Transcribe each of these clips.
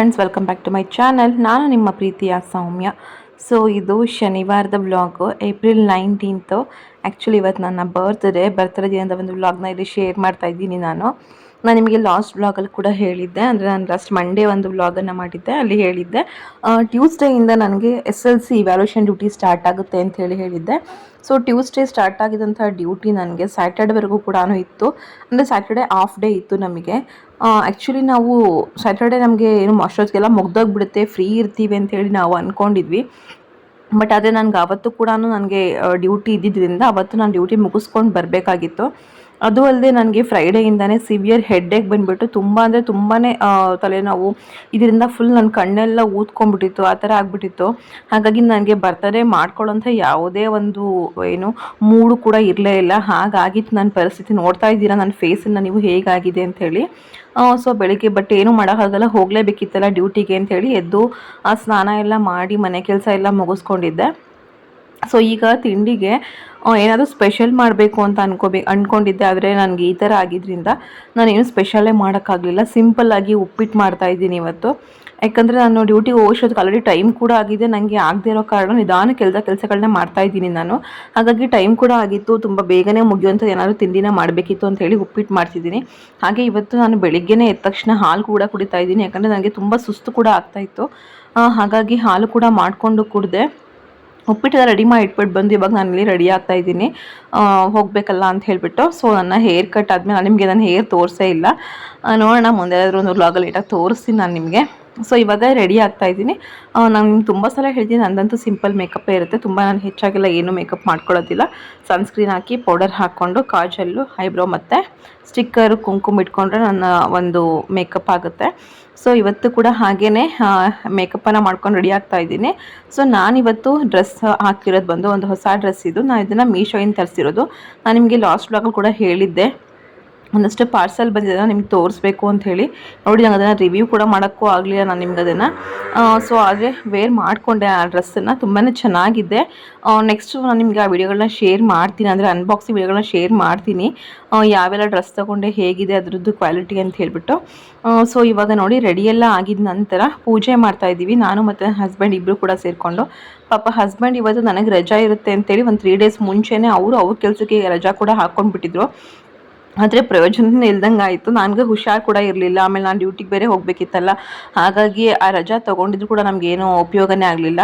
Friends welcome back to my channel ನಾನು ನಿಮ್ಮ ಪ್ರೀತಿಯ ಸೌಮ್ಯ. ಸೊ ಇದು ಶನಿವಾರದ ಬ್ಲಾಗ್ ಏಪ್ರಿಲ್ ನೈನ್ಟೀನ್ತು ಆ್ಯಕ್ಚುಲಿ ಇವತ್ತು ನನ್ನ ಬರ್ತ್ಡೇ ಬರ್ತ್ಡೇ ದಿನದ ಒಂದು ವ್ಲಾಗ್ನ ಇಲ್ಲಿ ಶೇರ್ ಮಾಡ್ತಾ ಇದ್ದೀನಿ ನಾನು. ನಾನು ನಿಮಗೆ ಲಾಸ್ಟ್ ವ್ಲಾಗಲ್ಲಿ ಕೂಡ ಹೇಳಿದ್ದೆ. ಅಂದರೆ ನಾನು ಲಾಸ್ಟ್ ಮಂಡೇ ಒಂದು ವ್ಲಾಗನ್ನು ಮಾಡಿದ್ದೆ. ಅಲ್ಲಿ ಹೇಳಿದ್ದೆ ಟ್ಯೂಸ್ಡೇಯಿಂದ ನನಗೆ S L C evaluation duty start ಆಗುತ್ತೆ ಅಂತ ಹೇಳಿ ಹೇಳಿದ್ದೆ. ಸೊ ಟ್ಯೂಸ್ಡೇ ಸ್ಟಾರ್ಟ್ ಆಗಿದಂಥ ಡ್ಯೂಟಿ ನನಗೆ ಸ್ಯಾಟರ್ಡೇವರೆಗೂ ಕೂಡ ಇತ್ತು. ಅಂದರೆ ಸ್ಯಾಟರ್ಡೇ ಆಫ್ ಡೇ ಇತ್ತು ನಮಗೆ. ಆ್ಯಕ್ಚುಲಿ ನಾವು ಸ್ಯಾಟರ್ಡೇ ನಮಗೆ ಏನು ಅಷ್ಟೊತ್ತಿಗೆಲ್ಲ ಮುಗ್ದೋಗ್ಬಿಡುತ್ತೆ ಫ್ರೀ ಇರ್ತೀವಿ ಅಂತ ಹೇಳಿ ನಾವು ಅಂದ್ಕೊಂಡಿದ್ವಿ ಬಟ್ ಅದೇ ನನಗೆ ಅವತ್ತು ಕೂಡ ನನಗೆ ಡ್ಯೂಟಿ ಇದ್ದಿದ್ದರಿಂದ ಅವತ್ತು ನಾನು ಡ್ಯೂಟಿ ಮುಗಿಸ್ಕೊಂಡು ಬರಬೇಕಾಗಿತ್ತು. ಅದು ಅಲ್ಲದೆ ನನಗೆ ಫ್ರೈಡೆಯಿಂದನೇ ಸಿವಿಯರ್ ಹೆಡ್ಡೇಕ್ ಬಂದುಬಿಟ್ಟು ತುಂಬ ಅಂದರೆ ತುಂಬಾ ತಲೆನೋವು, ಇದರಿಂದ ಫುಲ್ ನನ್ನ ಕಣ್ಣೆಲ್ಲ ಊದ್ಕೊಂಡ್ಬಿಟ್ಟಿತ್ತು, ಆ ಥರ ಆಗಿಬಿಟ್ಟಿತ್ತು. ಹಾಗಾಗಿ ನನಗೆ ಬರ್ತಡೇ ಮಾಡ್ಕೊಳ್ಳೋಂಥ ಯಾವುದೇ ಒಂದು, ಏನು, ಮೂಡು ಕೂಡ ಇರಲೇ ಇಲ್ಲ. ಹಾಗಾಗಿತ್ತು ನನ್ನ ಪರಿಸ್ಥಿತಿ. ನೋಡ್ತಾ ಇದ್ದೀರಾ ನನ್ನ ಫೇಸನ್ನು ನೀವು ಹೇಗಾಗಿದೆ ಅಂಥೇಳಿ ಸೊ ಬೆಳಿಗ್ಗೆ ಬಟ್ ಏನೂ ಮಾಡೋಕ್ಕಾಗಲ್ಲ, ಹೋಗಲೇಬೇಕಿತ್ತಲ್ಲ ಡ್ಯೂಟಿಗೆ ಅಂಥೇಳಿ ಎದ್ದು ಆ ಸ್ನಾನ ಎಲ್ಲ ಮಾಡಿ ಮನೆ ಕೆಲಸ ಎಲ್ಲ ಮುಗಿಸ್ಕೊಂಡಿದ್ದೆ. ಸೊ ಈಗ ತಿಂಡಿಗೆ ಏನಾದರೂ ಸ್ಪೆಷಲ್ ಮಾಡಬೇಕು ಅಂತ ಅನ್ಕೋಬೇಕು ಅಂದ್ಕೊಂಡಿದ್ದೆ ಆದರೆ ನನಗೆ ಈ ಥರ ಆಗಿದ್ದರಿಂದ ನಾನೇನು ಸ್ಪೆಷಲೇ ಮಾಡೋಕ್ಕಾಗಲಿಲ್ಲ. ಸಿಂಪಲ್ಲಾಗಿ ಉಪ್ಪಿಟ್ಟು ಮಾಡ್ತಾ ಇದ್ದೀನಿ ಇವತ್ತು. ಯಾಕಂದರೆ ನಾನು ಡ್ಯೂಟಿಗೆ ಹೋಗೋಷ್ಟೊತ್ತಿಗೆ ಆಲ್ರೆಡಿ ಟೈಮ್ ಕೂಡ ಆಗಿದೆ. ನನಗೆ ಆಗದೆ ಇರೋ ಕಾರಣ ನಿಧಾನ ಕೆಲಸ ಕೆಲಸಗಳನ್ನ ಮಾಡ್ತಾ ಇದ್ದೀನಿ ನಾನು. ಹಾಗಾಗಿ ಟೈಮ್ ಕೂಡ ಆಗಿತ್ತು. ತುಂಬ ಬೇಗನೆ ಮುಗಿಯುವಂಥ ಏನಾದರೂ ತಿಂಡಿನ ಮಾಡಬೇಕಿತ್ತು ಅಂತ ಹೇಳಿ ಉಪ್ಪಿಟ್ಟು ಮಾಡ್ತಿದ್ದೀನಿ. ಹಾಗೆ ಇವತ್ತು ನಾನು ಬೆಳಿಗ್ಗೆನೇ ಎದ್ದ ತಕ್ಷಣ ಹಾಲು ಕೂಡ ಕುಡಿತಾ ಇದ್ದೀನಿ. ಯಾಕಂದರೆ ನನಗೆ ತುಂಬ ಸುಸ್ತು ಕೂಡ ಆಗ್ತಾಯಿತ್ತು ಹಾಗಾಗಿ ಹಾಲು ಕೂಡ ಮಾಡಿಕೊಂಡು ಕುಡಿದೆ. ಉಪ್ಪಿಟ್ಟು ರೆಡಿ ಮಾಡಿ ಇಟ್ಬಿಟ್ಟು ಬಂದು ಇವಾಗ ನಾನು ಇಲ್ಲಿ ರೆಡಿ ಆಗ್ತಾ ಇದ್ದೀನಿ. ಹೋಗಬೇಕಲ್ಲ ಅಂತ ಹೇಳಿಬಿಟ್ಟು. ಸೊ ನನ್ನ ಹೇರ್ ಕಟ್ ಆದಮೇಲೆ ನಿಮಗೆ ನನ್ನ ಹೇರ್ ತೋರಿಸೇ ಇಲ್ಲ. ನೋಡೋಣ, ಮುಂದೆ ಏನಾದರೂ ಒಂದು ವ್ಲಾಗಲ್ಲಿ ಇಟ್ಟಾಗ ತೋರಿಸ್ತೀನಿ ನಾನು ನಿಮಗೆ. ಸೊ ಇವಾಗ ರೆಡಿ ಆಗ್ತಾ ಇದ್ದೀನಿ. ನಾನು ತುಂಬ ಸಲ ಹೇಳ್ತೀನಿ, ನಂದಂತೂ ಸಿಂಪಲ್ ಮೇಕಪ್ಪೇ ಇರುತ್ತೆ. ತುಂಬ ನಾನು ಹೆಚ್ಚಾಗೆಲ್ಲ ಏನೂ ಮೇಕಪ್ ಮಾಡ್ಕೊಳ್ಳೋದಿಲ್ಲ ಸನ್ಸ್ಕ್ರೀನ್ ಹಾಕಿ ಪೌಡರ್ ಹಾಕ್ಕೊಂಡು, ಕಾಜಲ್ಲು ಐಬ್ರೋ ಮತ್ತು ಸ್ಟಿಕ್ಕರ್ ಕುಂಕುಮ ಇಟ್ಕೊಂಡ್ರೆ ನನ್ನ ಒಂದು ಮೇಕಪ್ ಆಗುತ್ತೆ. ಸೊ ಇವತ್ತು ಕೂಡ ಹಾಗೇ ಮೇಕಪ್ಪನ್ನು ಮಾಡ್ಕೊಂಡು ರೆಡಿ ಆಗ್ತಾ ಇದ್ದೀನಿ. ಸೊ ನಾನಿವತ್ತು ಡ್ರೆಸ್ ಹಾಕಿರೋದು ಬಂದು ಒಂದು ಹೊಸ ಡ್ರೆಸ್ ಇದು. ನಾನು ಇದನ್ನು ಮೀಶೋಯಿಂದ ತರಿಸಿರೋದು. ನಾನು ನಿಮಗೆ ಲಾಸ್ಟ್ ಬ್ಲಾಗಲ್ಲಿ ಕೂಡ ಹೇಳಿದ್ದೆ. ಒಂದಷ್ಟು ಪಾರ್ಸಲ್ ಬಂದಿದೆ, ನಿಮ್ಗೆ ತೋರಿಸ್ಬೇಕು ಅಂತ ಹೇಳಿ. ನೋಡಿ, ನಂಗೆ ಅದನ್ನು ರಿವ್ಯೂ ಕೂಡ ಮಾಡೋಕ್ಕೂ ಆಗಲಿಲ್ಲ ನಾನು ನಿಮ್ಗೆ ಅದನ್ನು. ಸೊ ಆದರೆ ವೇರ್ ಮಾಡಿಕೊಂಡೆ ಆ ಡ್ರೆಸ್ಸನ್ನು ತುಂಬಾ ಚೆನ್ನಾಗಿದೆ. ನೆಕ್ಸ್ಟು ನಾನು ನಿಮ್ಗೆ ಆ ವಿಡಿಯೋಗಳನ್ನ ಶೇರ್ ಮಾಡ್ತೀನಿ, ಅಂದರೆ ಅನ್ಬಾಕ್ಸಿಂಗ್ ವಿಡಿಯೋಗಳನ್ನ ಶೇರ್ ಮಾಡ್ತೀನಿ. ಯಾವೆಲ್ಲ ಡ್ರೆಸ್ ತೊಗೊಂಡೆ, ಹೇಗಿದೆ, ಅದರದ್ದು ಕ್ವಾಲಿಟಿ ಅಂತ ಹೇಳಿಬಿಟ್ಟು. ಸೊ ಇವಾಗ ನೋಡಿ ರೆಡಿಯೆಲ್ಲ ಆಗಿದ ನಂತರ ಪೂಜೆ ಮಾಡ್ತಾ ಇದ್ದೀವಿ. ನಾನು ಮತ್ತು ಹಸ್ಬೆಂಡ್ ಇಬ್ಬರು ಕೂಡ ಸೇರಿಕೊಂಡು. ಪಾಪ ಹಸ್ಬೆಂಡ್ ಇವತ್ತು ನನಗೆ ರಜಾ ಇರುತ್ತೆ ಅಂತೇಳಿ ಒಂದು ತ್ರೀ ಡೇಸ್ ಮುಂಚೆನೇ ಅವರು ಅವ್ರ ಕೆಲಸಕ್ಕೆ ರಜಾ ಕೂಡ ಹಾಕ್ಕೊಂಡ್ಬಿಟ್ಟಿದ್ರು ಆದರೆ ಪ್ರಯೋಜನ ಇಲ್ದಂಗೆ ಆಯಿತು. ನನಗೆ ಹುಷಾರು ಕೂಡ ಇರಲಿಲ್ಲ. ಆಮೇಲೆ ನಾನು ಡ್ಯೂಟಿಗೆ ಬೇರೆ ಹೋಗಬೇಕಿತ್ತಲ್ಲ. ಹಾಗಾಗಿ ಆ ರಜಾ ತೊಗೊಂಡಿದ್ರು ಕೂಡ ನಮಗೇನು ಉಪಯೋಗನೇ ಆಗಲಿಲ್ಲ.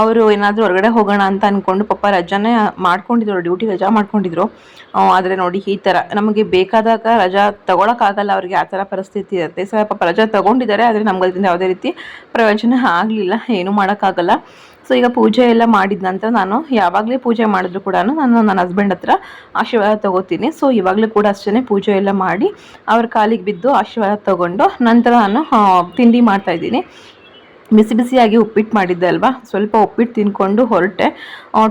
ಅವರು ಏನಾದರೂ ಹೊರಗಡೆ ಹೋಗೋಣ ಅಂತ ಅಂದ್ಕೊಂಡು ಪಪ್ಪ ರಜಾನೇ ಮಾಡ್ಕೊಂಡಿದ್ರು. ಡ್ಯೂಟಿ ರಜಾ ಮಾಡ್ಕೊಂಡಿದ್ರು. ಆದರೆ ನೋಡಿ ಈ ಥರ ನಮಗೆ ಬೇಕಾದಾಗ ರಜಾ ತೊಗೊಳಕ್ಕಾಗಲ್ಲ ಅವ್ರಿಗೆ ಆ ಥರ ಪರಿಸ್ಥಿತಿ ಇರುತ್ತೆ. ಸ್ವಲ್ಪ ರಜಾ ತೊಗೊಂಡಿದ್ದಾರೆ. ಆದರೆ ನಮ್ಗೆ ಅದರಿಂದ ಯಾವುದೇ ರೀತಿ ಪ್ರಯೋಜನ ಆಗಲಿಲ್ಲ. ಏನೂ ಮಾಡೋಕ್ಕಾಗಲ್ಲ ಸೊ ಈಗ ಪೂಜೆ ಎಲ್ಲ ಮಾಡಿದ ನಂತರ ನಾನು ಯಾವಾಗಲೇ ಪೂಜೆ ಮಾಡಿದ್ರು ಕೂಡ ನಾನು ನನ್ನ ಹಸ್ಬೆಂಡ್ ಹತ್ರ ಆಶೀರ್ವಾದ ತಗೋತೀನಿ. ಸೊ ಇವಾಗಲೂ ಕೂಡ ಅಷ್ಟೇ ಪೂಜೆ ಎಲ್ಲ ಮಾಡಿ, ಅವ್ರ ಕಾಲಿಗೆ ಬಿದ್ದು ಆಶೀರ್ವಾದ ತಗೊಂಡು ನಂತರ ನಾನು ತಿಂಡಿ ಮಾಡ್ತಾಯಿದ್ದೀನಿ ಬಿಸಿ ಬಿಸಿಯಾಗಿ ಉಪ್ಪಿಟ್ಟು ಮಾಡಿದ್ದೆ ಅಲ್ವಾ? ಸ್ವಲ್ಪ ಉಪ್ಪಿಟ್ಟು ತಿನ್ಕೊಂಡು ಹೊರಟೆ.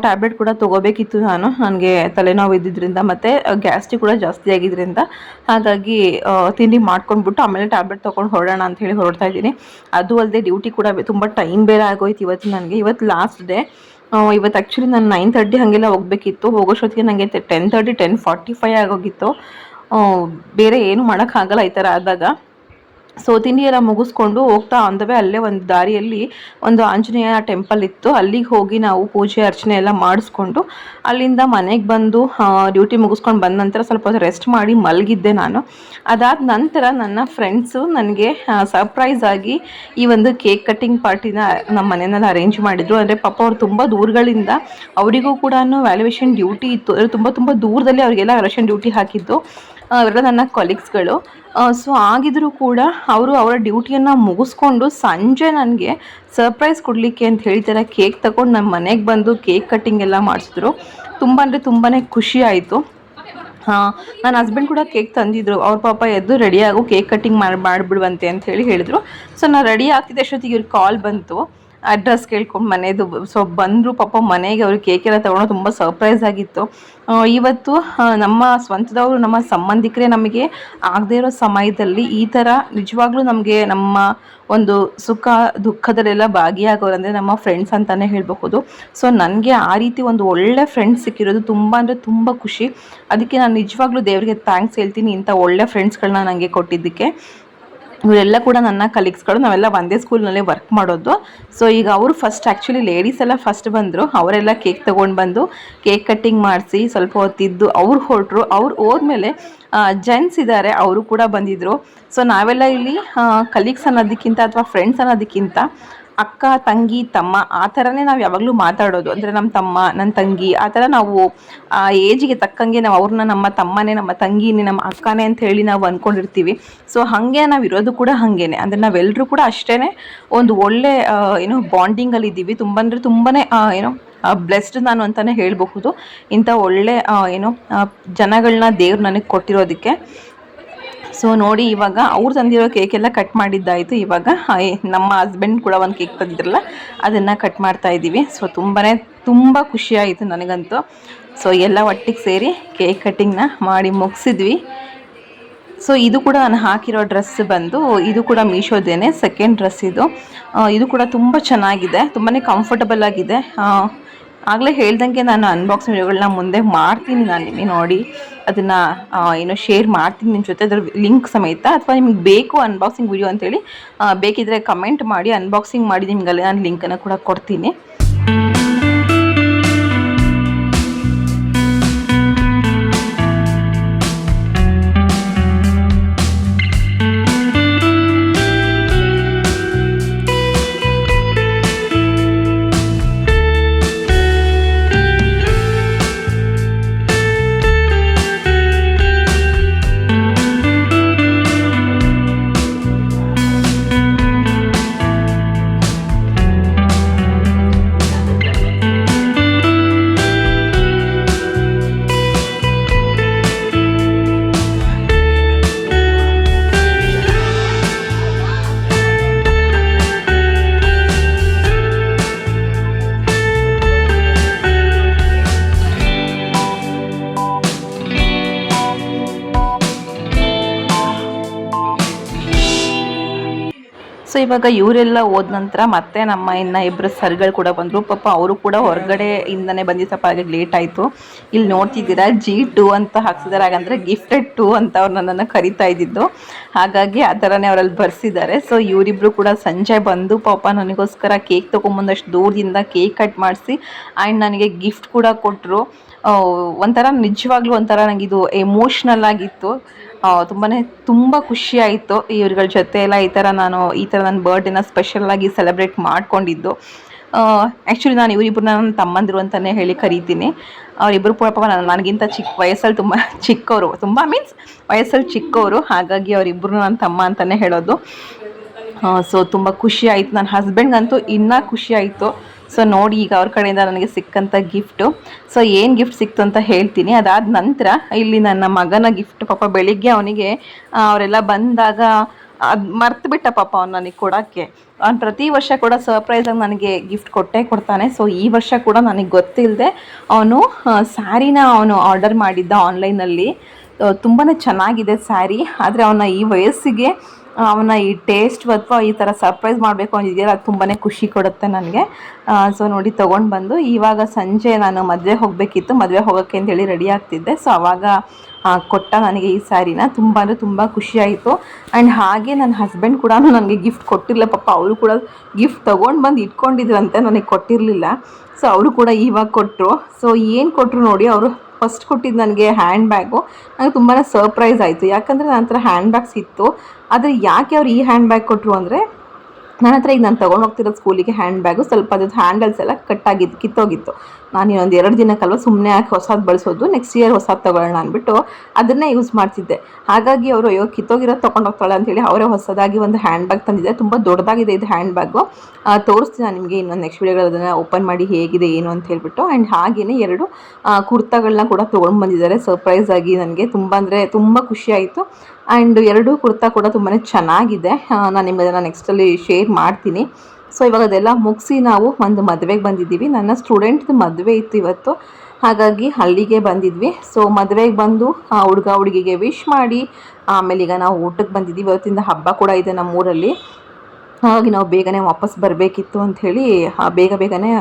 ಟ್ಯಾಬ್ಲೆಟ್ ಕೂಡ ತೊಗೋಬೇಕಿತ್ತು ನಾನು. ನನಗೆ ತಲೆನೋವು ಇದ್ದಿದ್ದರಿಂದ ಮತ್ತು ಗ್ಯಾಸ್ಟ್ರಿಕ್ ಕೂಡ ಜಾಸ್ತಿ ಆಗಿದ್ದರಿಂದ ಹಾಗಾಗಿ ತಿಂಡಿ ಮಾಡ್ಕೊಂಡ್ಬಿಟ್ಟು ಆಮೇಲೆ ಟ್ಯಾಬ್ಲೆಟ್ ತೊಗೊಂಡು ಹೊರಡೋಣ ಅಂತ ಹೇಳಿ ಹೊರಡ್ತಾ ಇದ್ದೀನಿ. ಅದು ಅಲ್ಲದೆ ಡ್ಯೂಟಿ ಕೂಡ ತುಂಬ ಟೈಮ್ ಬೇರೆ ಆಗೋಯ್ತು ಇವತ್ತು ನನಗೆ. ಇವತ್ತು ಲಾಸ್ಟ್ ಡೇ ಇವತ್ತು ಆ್ಯಕ್ಚುಲಿ ನಾನು ನೈನ್ ತರ್ಟಿ ಹಾಗೆಲ್ಲ ಹೋಗಬೇಕಿತ್ತು. ಹೋಗೋಷ್ಟೊತ್ತಿಗೆ ನನಗೆ ten thirty ten forty five ಆಗೋಗಿತ್ತು. ಬೇರೆ ಏನು ಮಾಡೋಕ್ಕಾಗಲ್ಲ ಈ ಥರ ಆದಾಗ. ಸೊ ತಿಂಡಿ ಎಲ್ಲ ಮುಗಿಸ್ಕೊಂಡು ಹೋಗ್ತಾ ಅಂದವೇ ಅಲ್ಲೇ ಒಂದು ದಾರಿಯಲ್ಲಿ ಒಂದು ಆಂಜನೇಯ ಟೆಂಪಲ್ ಇತ್ತು. ಅಲ್ಲಿಗೆ ಹೋಗಿ ನಾವು ಪೂಜೆ, ಅರ್ಚನೆ ಎಲ್ಲ ಮಾಡಿಸ್ಕೊಂಡು ಅಲ್ಲಿಂದ ಮನೆಗೆ ಬಂದು ಡ್ಯೂಟಿ ಮುಗಿಸ್ಕೊಂಡು ಬಂದ ನಂತರ ಸ್ವಲ್ಪ ರೆಸ್ಟ್ ಮಾಡಿ ಮಲಗಿದ್ದೆ ನಾನು. ಅದಾದ ನಂತರ ನನ್ನ ಫ್ರೆಂಡ್ಸು ನನಗೆ ಸರ್ಪ್ರೈಸ್ ಆಗಿ ಈ ಒಂದು ಕೇಕ್ ಕಟ್ಟಿಂಗ್ ಪಾರ್ಟಿನ ನಮ್ಮ ಮನೆಯಲ್ಲಿ ಅರೇಂಜ್ ಮಾಡಿದರು. ಅಂದರೆ ಪಾಪ ಅವ್ರು ತುಂಬ ದೂರಗಳಿಂದ ಅವರಿಗೂ ಕೂಡ ವ್ಯಾಲ್ಯೂಯೇಷನ್ ಡ್ಯೂಟಿ ಇತ್ತು. ಅಂದರೆ ತುಂಬ ತುಂಬ ದೂರದಲ್ಲಿ ಅವರಿಗೆಲ್ಲ ವ್ಯಾಲ್ಯೂಯೇಷನ್ ಡ್ಯೂಟಿ ಹಾಕಿದ್ದು. ಅವರೆಲ್ಲ ನನ್ನ ಕೊಲೀಗ್ಸ್ಗಳು ಸೊ ಆಗಿದ್ರೂ ಕೂಡ ಅವರು ಅವರ ಡ್ಯೂಟಿಯನ್ನು ಮುಗಿಸ್ಕೊಂಡು ಸಂಜೆ ನನಗೆ ಸರ್ಪ್ರೈಸ್ ಕೊಡಲಿಕ್ಕೆ ಅಂತ ಹೇಳ್ತಾರೆ ಕೇಕ್ ತಗೊಂಡು ನಮ್ಮ ಮನೆಗೆ ಬಂದು ಕೇಕ್ ಕಟ್ಟಿಂಗ್ ಎಲ್ಲ ಮಾಡಿಸಿದ್ರು. ತುಂಬ ಅಂದರೆ ತುಂಬಾ ಖುಷಿ ಆಯಿತು. ಹಾಂ ನನ್ನ ಹಸ್ಬೆಂಡ್ ಕೂಡ ಕೇಕ್ ತಂದಿದ್ರು. ಅವ್ರ ಪಾಪ ಎದ್ದು ರೆಡಿಯಾಗು ಕೇಕ್ ಕಟ್ಟಿಂಗ್ ಮಾಡಿ, ಮಾಡಿಬಿಡುವಂತೆ ಅಂತ ಹೇಳಿ ಹೇಳಿದರು. ಸೊ ನಾನು ರೆಡಿ ಆಗ್ತಿದ್ದೆ ಅಷ್ಟೊತ್ತಿಗೆ ಇವ್ರ ಕಾಲ್ ಬಂತು. ಅಡ್ರೆಸ್ ಕೇಳ್ಕೊಂಡು ಮನೆಯದು ಸೊ ಬಂದರು ಪಾಪ ಮನೆಗೆ ಅವ್ರಿಗೆ ಕೇಕ್ ಎಲ್ಲ ತೊಗೊಂಡು ತುಂಬ ಸರ್ಪ್ರೈಸ್ ಆಗಿತ್ತು. ಇವತ್ತು ನಮ್ಮ ಸ್ವಂತದವರು, ನಮ್ಮ ಸಂಬಂಧಿಕರೇ ನಮಗೆ ಆಗದೇ ಇರೋ ಸಮಯದಲ್ಲಿ ಈ ಥರ ನಿಜವಾಗ್ಲೂ ನಮಗೆ ನಮ್ಮ ಒಂದು ಸುಖ, ದುಃಖದಲ್ಲೆಲ್ಲ ಭಾಗಿಯಾಗೋರಂದರೆ ನಮ್ಮ ಫ್ರೆಂಡ್ಸ್ ಅಂತಲೇ ಹೇಳಬಹುದು. ಸೊ ನನಗೆ ಆ ರೀತಿ ಒಂದು ಒಳ್ಳೆ ಫ್ರೆಂಡ್ಸ್ ಸಿಕ್ಕಿರೋದು ತುಂಬ ಅಂದರೆ ತುಂಬ ಖುಷಿ. ಅದಕ್ಕೆ ನಾನು ನಿಜವಾಗ್ಲೂ ದೇವರಿಗೆ ಥ್ಯಾಂಕ್ಸ್ ಹೇಳ್ತೀನಿ ಇಂಥ ಒಳ್ಳೆ ಫ್ರೆಂಡ್ಸ್ಗಳನ್ನ ನನಗೆ ಕೊಟ್ಟಿದ್ದಕ್ಕೆ. ಇವರೆಲ್ಲ ಕೂಡ ನನ್ನ ಕಲೀಗ್ಸ್ಗಳು ನಾವೆಲ್ಲ ಒಂದೇ ಸ್ಕೂಲ್ನಲ್ಲೇ ವರ್ಕ್ ಮಾಡೋದು. ಸೊ ಈಗ ಅವರು ಫಸ್ಟ್ ಆ್ಯಕ್ಚುಲಿ ಲೇಡೀಸ್ ಎಲ್ಲ ಫಸ್ಟ್ ಬಂದರು. ಅವರೆಲ್ಲ ಕೇಕ್ ತೊಗೊಂಡು ಬಂದು ಕೇಕ್ ಕಟ್ಟಿಂಗ್ ಮಾಡಿಸಿ ಸ್ವಲ್ಪ ಹೊತ್ತಿದ್ದು ಅವ್ರು ಹೊರಟರು. ಅವ್ರು ಹೋದ್ಮೇಲೆ ಜೆಂಟ್ಸ್ ಇದ್ದಾರೆ ಅವರು ಕೂಡ ಬಂದಿದ್ದರು ಸೊ ನಾವೆಲ್ಲ ಇಲ್ಲಿ ಕಲೀಗ್ಸ್ ಅನ್ನೋದಕ್ಕಿಂತ ಅಥವಾ ಫ್ರೆಂಡ್ಸ್ ಅನ್ನೋದಕ್ಕಿಂತ ಅಕ್ಕ, ತಂಗಿ, ತಮ್ಮ, ಆ ಥರನೇ ನಾವು ಯಾವಾಗಲೂ ಮಾತಾಡೋದು. ಅಂದರೆ ನಮ್ಮ ತಮ್ಮ ನನ್ನ ತಂಗಿ, ಆ ಥರ ನಾವು, ಆ ಏಜಿಗೆ ತಕ್ಕಂಗೆ ನಾವು ಅವ್ರನ್ನ ನಮ್ಮ ತಮ್ಮನೇ, ನಮ್ಮ ತಂಗಿನೇ, ನಮ್ಮ ಅಕ್ಕನೇ ಅಂತ ಹೇಳಿ ನಾವು ಅಂದ್ಕೊಂಡಿರ್ತೀವಿ ಸೊ ಹಾಗೆ ನಾವು ಇರೋದು ಕೂಡ ಹಾಗೇನೆ. ಅಂದರೆ ನಾವೆಲ್ಲರೂ ಕೂಡ ಅಷ್ಟೇ ಒಂದು ಒಳ್ಳೆ ಏನು ಬಾಂಡಿಂಗಲ್ಲಿ ಇದ್ದೀವಿ ತುಂಬ ಅಂದರೆ ತುಂಬಾ ಏನೋ ಬ್ಲೆಸ್ಡ್ ನಾನು ಅಂತಲೇ ಹೇಳಬಹುದು. ಇಂಥ ಒಳ್ಳೆ ಏನು ಜನಗಳನ್ನ ದೇವ್ರು ನನಗೆ ಕೊಟ್ಟಿರೋದಕ್ಕೆ. ಸೊ ನೋಡಿ ಇವಾಗ ಅವ್ರು ತಂದಿರೋ ಕೇಕ್ ಎಲ್ಲ ಕಟ್ ಮಾಡಿದ್ದಾಯಿತು. ಇವಾಗ ನಮ್ಮ ಹಸ್ಬೆಂಡ್ ಕೂಡ ಒಂದು ಕೇಕ್ ತಂದಿದ್ರಲ್ಲ, ಅದನ್ನು ಕಟ್ ಮಾಡ್ತಾ ಇದ್ದೀವಿ ಸೊ ತುಂಬಾ ತುಂಬ ಖುಷಿ ಆಯಿತು ನನಗಂತೂ. ಸೊ ಎಲ್ಲ ಒಟ್ಟಿಗೆ ಸೇರಿ ಕೇಕ್ ಕಟ್ಟಿಂಗ್ನ ಮಾಡಿ ಮುಗಿಸಿದ್ವಿ. ಸೊ ಇದು ಕೂಡ ನಾನು ಹಾಕಿರೋ ಡ್ರೆಸ್ ಬಂದು, ಇದು ಕೂಡ ಮೀಶೋದೇನೆ ಸೆಕೆಂಡ್ ಡ್ರೆಸ್ ಇದು. ಇದು ಕೂಡ ತುಂಬ ಚೆನ್ನಾಗಿದೆ ತುಂಬಾ ಕಂಫರ್ಟಬಲ್ ಆಗಿದೆ. ಆಗಲೇ ಹೇಳ್ದಂಗೆ ನಾನು ಅನ್ಬಾಕ್ಸ್ ವಿಡಿಯೋಗಳನ್ನ ಮುಂದೆ ಮಾಡ್ತೀನಿ ನಾನು ನಿಮಗೆ ನೋಡಿ. ಅದನ್ನು ಏನು ಶೇರ್ ಮಾಡ್ತೀನಿ ನಿಮ್ಮ ಜೊತೆ. ಅದ್ರ ಲಿಂಕ್ ಸಮೇತ ಅಥವಾ ನಿಮ್ಗೆ ಬೇಕು ಅನ್ಬಾಕ್ಸಿಂಗ್ ವಿಡಿಯೋ ಅಂತೇಳಿ ಬೇಕಿದ್ದರೆ ಕಮೆಂಟ್ ಮಾಡಿ ಅನ್ಬಾಕ್ಸಿಂಗ್ ಮಾಡಿ ನಿಮ್ಗೆಲ್ಲ ನಾನು ಲಿಂಕನ್ನು ಕೂಡ ಕೊಡ್ತೀನಿ. ಸೊ ಇವಾಗ ಇವರೆಲ್ಲ ಹೋದ ನಂತರ ಮತ್ತೆ ನಮ್ಮ ಇನ್ನು ಇಬ್ಬರು ಸರ್ಗಳು ಕೂಡ ಬಂದರು. ಪಾಪ ಅವರು ಕೂಡ ಹೊರಗಡೆ ಇಂದನೇ ಬಂದಿದ್ದ ಸ್ವಲ್ಪ ಲೇಟ್ ಆಯಿತು. ಇಲ್ಲಿ ನೋಡ್ತಿದ್ದೀರಾ ಜಿ ಟು ಅಂತ ಹಾಕ್ಸಿದ್ದಾರೆ ಹಾಗಂದ್ರೆ ಗಿಫ್ಟೆಡ್ ಟು ಅಂತ ಅವ್ರು ನನ್ನನ್ನು ಕರಿತಾ ಇದ್ದಿದ್ದು. ಹಾಗಾಗಿ ಆ ಥರನೇ ಅವರಲ್ಲಿ ಬರ್ಸಿದ್ದಾರೆ. ಸೊ ಇವರಿಬ್ಬರು ಕೂಡ ಸಂಜೆ ಬಂದು ಪಾಪ ನನಗೋಸ್ಕರ ಕೇಕ್ ತೊಗೊಂಬಂದಷ್ಟು ದೂರದಿಂದ ಕೇಕ್ ಕಟ್ ಮಾಡಿಸಿ ಆ್ಯಂಡ್ ನನಗೆ ಗಿಫ್ಟ್ ಕೂಡ ಕೊಟ್ಟರು ಒಂಥರ ನಿಜವಾಗ್ಲೂ ಒಂಥರ ಇದು ಎಮೋಷ್ನಲ್ ಆಗಿತ್ತು. ತುಂಬಾ ತುಂಬ ಖುಷಿ ಆಯಿತು ಇವ್ರುಗಳ ಜೊತೆ ಎಲ್ಲ ಈ ಥರ ನಾನು ಈ ಥರ ನನ್ನ ಬರ್ಡೇನ ಸ್ಪೆಷಲಾಗಿ ಸೆಲೆಬ್ರೇಟ್ ಮಾಡ್ಕೊಂಡಿದ್ದು. ಆ್ಯಕ್ಚುಲಿ ನಾನು ಇವರಿಬ್ಬರನ್ನ ನನ್ನ ತಮ್ಮಂದಿರು ಅಂತಲೇ ಹೇಳಿ ಕರಿತೀನಿ. ಅವರಿಬ್ಬರು ಪಾಪ ನನ್ನ- ನನಗಿಂತ ಚಿಕ್ಕ ವಯಸ್ಸಲ್ಲಿ ತುಂಬ ಚಿಕ್ಕವರು ತುಂಬ ಮೀನ್ಸ್ ವಯಸ್ಸಲ್ಲಿ ಚಿಕ್ಕವರು ಹಾಗಾಗಿ ಅವರಿಬ್ಬರು ನನ್ನ ತಮ್ಮ ಅಂತಲೇ ಹೇಳೋದು. ಸೊ ತುಂಬ ಖುಷಿ ಆಯಿತು ನನ್ನ ಹಸ್ಬೆಂಡ್ಗಂತೂ ಇನ್ನೂ ಖುಷಿ ಆಯಿತು ಸೊ ನೋಡಿ ಈಗ ಅವ್ರ ಕಡೆಯಿಂದ ನನಗೆ ಸಿಕ್ಕಂಥ ಗಿಫ್ಟು ಸೊ ಏನು ಗಿಫ್ಟ್ ಸಿಕ್ತು ಅಂತ ಹೇಳ್ತೀನಿ. ಅದಾದ ನಂತರ ಇಲ್ಲಿ ನನ್ನ ಮಗನ ಗಿಫ್ಟ್ ಪಾಪ ಬೆಳಿಗ್ಗೆ ಅವನಿಗೆ ಅವರೆಲ್ಲ ಬಂದಾಗ ಅದು ಮರ್ತು ಬಿಟ್ಟ ಪಾಪ ಅವ್ನು ನನಗೆ ಕೊಡೋಕ್ಕೆ. ಅವ್ನು ಪ್ರತಿ ವರ್ಷ ಕೂಡ ಸರ್ಪ್ರೈಸಾಗಿ ನನಗೆ ಗಿಫ್ಟ್ ಕೊಟ್ಟೇ ಕೊಡ್ತಾನೆ. ಸೊ ಈ ವರ್ಷ ಕೂಡ ನನಗೆ ಗೊತ್ತಿಲ್ಲದೆ ಅವನು ಸ್ಯಾರಿನ ಅವನು ಆರ್ಡರ್ ಮಾಡಿದ್ದ ಆನ್ಲೈನಲ್ಲಿ ತುಂಬಾ ಚೆನ್ನಾಗಿದೆ ಸ್ಯಾರಿ ಆದರೆ ಅವನ ಈ ವಯಸ್ಸಿಗೆ ಅವನ ಈ ಟೇಸ್ಟ್ ಅಥವಾ ಈ ಥರ ಸರ್ಪ್ರೈಸ್ ಮಾಡಬೇಕು ಅಂದಿದೆಯಲ್ಲ, ಅದು ತುಂಬಾ ಖುಷಿ ಕೊಡುತ್ತೆ ನನಗೆ. ಸೊ ನೋಡಿ ತೊಗೊಂಡು ಬಂದು, ಇವಾಗ ಸಂಜೆ ನಾನು ಮದುವೆ ಹೋಗಬೇಕಿತ್ತು, ಮದುವೆ ಹೋಗೋಕ್ಕೆ ಅಂತೇಳಿ ರೆಡಿ ಆಗ್ತಿದ್ದೆ. ಸೊ ಅವಾಗ ಕೊಟ್ಟ ನನಗೆ ಈ ಸ್ಯಾರಿನ ತುಂಬ ಅಂದರೆ ತುಂಬ ಖುಷಿಯಾಯಿತು ಆ್ಯಂಡ್ ಹಾಗೆ ನನ್ನ ಹಸ್ಬೆಂಡ್ ಕೂಡ ನನಗೆ ಗಿಫ್ಟ್ ಕೊಟ್ಟಿರಲಿಲ್ಲ ಪಾಪ ಅವರು ಕೂಡ ಗಿಫ್ಟ್ ತೊಗೊಂಡು ಬಂದು ಇಟ್ಕೊಂಡಿದ್ರಂತೆ, ನನಗೆ ಕೊಟ್ಟಿರಲಿಲ್ಲ. ಸೊ ಅವರು ಕೂಡ ಇವಾಗ ಕೊಟ್ಟರು ಸೊ ಏನು ಕೊಟ್ಟರು ನೋಡಿ, ಅವರು ಫಸ್ಟ್ ಕೊಟ್ಟಿದ್ದು ನನಗೆ ಹ್ಯಾಂಡ್ ಬ್ಯಾಗು ನನಗೆ ತುಂಬಾ ಸರ್ಪ್ರೈಸ್ ಆಯಿತು. ಯಾಕಂದರೆ ನನ್ನ ಹತ್ರ ಹ್ಯಾಂಡ್ ಬ್ಯಾಗ್ಸ್ ಇತ್ತು. ಆದರೆ ಯಾಕೆ ಅವ್ರು ಈ ಹ್ಯಾಂಡ್ ಬ್ಯಾಗ್ ಕೊಟ್ಟರು ಅಂದರೆ ನನ್ನ ಹತ್ರ ಈಗ ನಾನು ತೊಗೊಂಡು ಹೋಗ್ತಿರೋ ಸ್ಕೂಲಿಗೆ ಹ್ಯಾಂಡ್ ಬ್ಯಾಗು ಸ್ವಲ್ಪ ಅದ್ರದ್ದು ಹ್ಯಾಂಡಲ್ಸ್ ಎಲ್ಲ ಕಟ್ಟಾಗಿದ್ದು ಕಿತ್ತೋಗಿತ್ತು. ನಾನು ಇನ್ನೊಂದು ಎರಡು ದಿನಕ್ಕಲ್ವ ಸುಮ್ಮನೆ ಹಾಕಿ ಹೊಸದು ಬಳಸೋದು? ನೆಕ್ಸ್ಟ್ ಇಯರ್ ಹೊಸದು ತೊಗೊಳ್ಳೋಣ ಅಂದ್ಬಿಟ್ಟು ಅದನ್ನೇ ಯೂಸ್ ಮಾಡ್ತಿದ್ದೆ. ಹಾಗಾಗಿ ಅವರು, ಅಯ್ಯೋ ಕಿತ್ತೋಗಿರೋದು ತೊಗೊಂಡು ಹೋಗ್ತಾಳೆ ಅಂತೇಳಿ ಅವರೇ ಹೊಸದಾಗಿ ಒಂದು ಹ್ಯಾಂಡ್ ಬ್ಯಾಗ್ ತಂದಿದೆ. ತುಂಬ ದೊಡ್ಡದಾಗಿದೆ ಇದು ಹ್ಯಾಂಡ್ ಬ್ಯಾಗು ತೋರಿಸ್ತೀನಿ ನಾನು ನಿಮಗೆ ಇನ್ನೊಂದು ನೆಕ್ಸ್ಟ್ ವೀಡಿಯೋಗಳು ಅದನ್ನು ಓಪನ್ ಮಾಡಿ ಹೇಗಿದೆ, ಏನು ಅಂತ ಹೇಳ್ಬಿಟ್ಟು. ಆ್ಯಂಡ್ ಹಾಗೇ ಎರಡು ಕುರ್ತಾಗಳನ್ನ ಕೂಡ ತೊಗೊಂಡು ಬಂದಿದ್ದಾರೆ. ಸರ್ಪ್ರೈಸ್ ಆಗಿ ನನಗೆ ತುಂಬ ಅಂದರೆ ತುಂಬ ಖುಷಿ ಆಯಿತು. ಆ್ಯಂಡ್ ಎರಡೂ ಕುರ್ತಾ ಕೂಡ ತುಂಬಾ ಚೆನ್ನಾಗಿದೆ. ನಾನು ನಿಮಗೆ ಅದನ್ನು ನೆಕ್ಸ್ಟಲ್ಲಿ ಶೇರ್ ಮಾಡ್ತೀನಿ. ಸೊ ಇವಾಗ ಅದೆಲ್ಲ ಮುಗಿಸಿ ನಾವು ಒಂದು ಮದುವೆಗೆ ಬಂದಿದ್ದೀವಿ. ನನ್ನ ಸ್ಟೂಡೆಂಟ್ದು ಮದುವೆ ಇತ್ತು ಇವತ್ತು. ಹಾಗಾಗಿ ಹಳ್ಳಿಗೆ ಬಂದಿದ್ವಿ. ಸೊ ಮದುವೆಗೆ ಬಂದು, ಆ, ಹುಡುಗ ಹುಡುಗಿಗೆ ವಿಶ್ ಮಾಡಿ, ಆಮೇಲೆ ಈಗ ನಾವು ಊಟಕ್ಕೆ ಬಂದಿದ್ದೀವಿ. ಇವತ್ತಿಂದ ಹಬ್ಬ ಕೂಡ ಇದೆ ನಮ್ಮೂರಲ್ಲಿ. ಹಾಗಾಗಿ ನಾವು ಬೇಗನೆ ವಾಪಸ್ ಬರಬೇಕಿತ್ತು ಅಂಥೇಳಿ ಬೇಗ ಬೇಗನೆ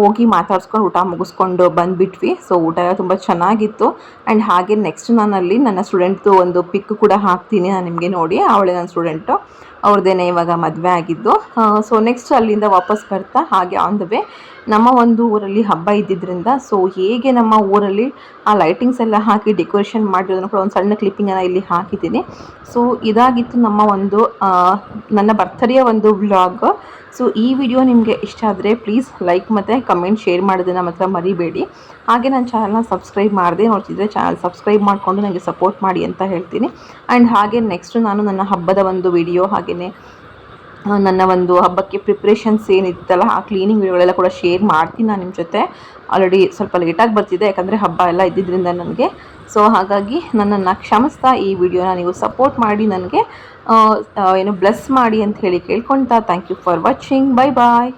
ಹೋಗಿ ಮಾತಾಡ್ಸ್ಕೊಂಡು ಊಟ ಮುಗಿಸ್ಕೊಂಡು ಬಂದುಬಿಟ್ವಿ. ಸೊ ಊಟ ತುಂಬ ಚೆನ್ನಾಗಿತ್ತು. ಆ್ಯಂಡ್ ಹಾಗೆ ನೆಕ್ಸ್ಟ್ ನಾನಲ್ಲಿ ನನ್ನ ಸ್ಟೂಡೆಂಟ್ದು ಒಂದು ಪಿಕ್ ಕೂಡ ಹಾಕ್ತೀನಿ ನಾನು ನಿಮಗೆ ನೋಡಿ. ಅವಳೇ ನನ್ನ ಸ್ಟೂಡೆಂಟು ಅವ್ರದ್ದೇನೆ ಇವಾಗ ಮದುವೆ ಆಗಿದ್ದು. ಸೊ ನೆಕ್ಸ್ಟ್ ಅಲ್ಲಿಂದ ವಾಪಸ್ ಬರ್ತಾ ಹಾಗೆ ಆನ್ ದ ವೇ ನಮ್ಮ ಒಂದು ಊರಲ್ಲಿ ಹಬ್ಬ ಇದ್ದಿದ್ದರಿಂದ ಸೊ ಹೇಗೆ ನಮ್ಮ ಊರಲ್ಲಿ ಆ ಲೈಟಿಂಗ್ಸ್ ಎಲ್ಲ ಹಾಕಿ ಡೆಕೋರೇಷನ್ ಮಾಡಿರೋದನ್ನು ಕೂಡ ಒಂದು ಸಣ್ಣ ಕ್ಲಿಪ್ಪಿಂಗನ್ನು ಇಲ್ಲಿ ಹಾಕಿದ್ದೀನಿ. ಸೊ ಇದಾಗಿತ್ತು ನಮ್ಮ ಒಂದು ನನ್ನ ಬರ್ತಡೆಯ ಒಂದು ವ್ಲಾಗ್ ಸೊ ಈ ವಿಡಿಯೋ ನಿಮಗೆ ಇಷ್ಟ ಆದರೆ ಪ್ಲೀಸ್ ಲೈಕ್ ಮತ್ತು ಕಮೆಂಟ್ ಶೇರ್ ಮಾಡೋದನ್ನು ಮಾತ್ರ ಮರಿಬೇಡಿ. ಹಾಗೆ ನನ್ನ ಚಾನಲ್ನ ಸಬ್ಸ್ಕ್ರೈಬ್ ಮಾಡಿದೆ ನೋಡ್ತಿದ್ರೆ ಚಾನಲ್ ಸಬ್ಸ್ಕ್ರೈಬ್ ಮಾಡಿಕೊಂಡು ನನಗೆ ಸಪೋರ್ಟ್ ಮಾಡಿ ಅಂತ ಹೇಳ್ತೀನಿ. ಆ್ಯಂಡ್ ಹಾಗೆ ನೆಕ್ಸ್ಟ್ ನಾನು ನನ್ನ ಹಬ್ಬದ ಒಂದು ವಿಡಿಯೋ ಹಾಗೆಯೇ ನನ್ನ ಒಂದು ಹಬ್ಬಕ್ಕೆ ಪ್ರಿಪ್ರೇಷನ್ಸ್ ಏನಿತ್ತಲ್ಲ, ಆ ಕ್ಲೀನಿಂಗ್ ವಿಡಿಯೋಗಳೆಲ್ಲ ಕೂಡ ಶೇರ್ ಮಾಡ್ತೀನಿ ನಾನು ನಿಮ್ಮ ಜೊತೆ. ಆಲ್ರೆಡಿ ಸ್ವಲ್ಪ ಲೇಟಾಗಿ ಬರ್ತಿದೆ, ಯಾಕಂದರೆ ಹಬ್ಬ ಎಲ್ಲ ಇದ್ದಿದ್ದರಿಂದ ನನಗೆ. ಸೊ ಹಾಗಾಗಿ ನನ್ನನ್ನು ಕ್ಷಮಿಸ್ತಾ ಈ ವಿಡಿಯೋನ ನೀವು ಸಪೋರ್ಟ್ ಮಾಡಿ ನನಗೆ ಏನು ಬ್ಲೆಸ್ ಮಾಡಿ ಅಂತ ಹೇಳಿ ಕೇಳ್ಕೊಳ್ತಾ thank you for watching bye bye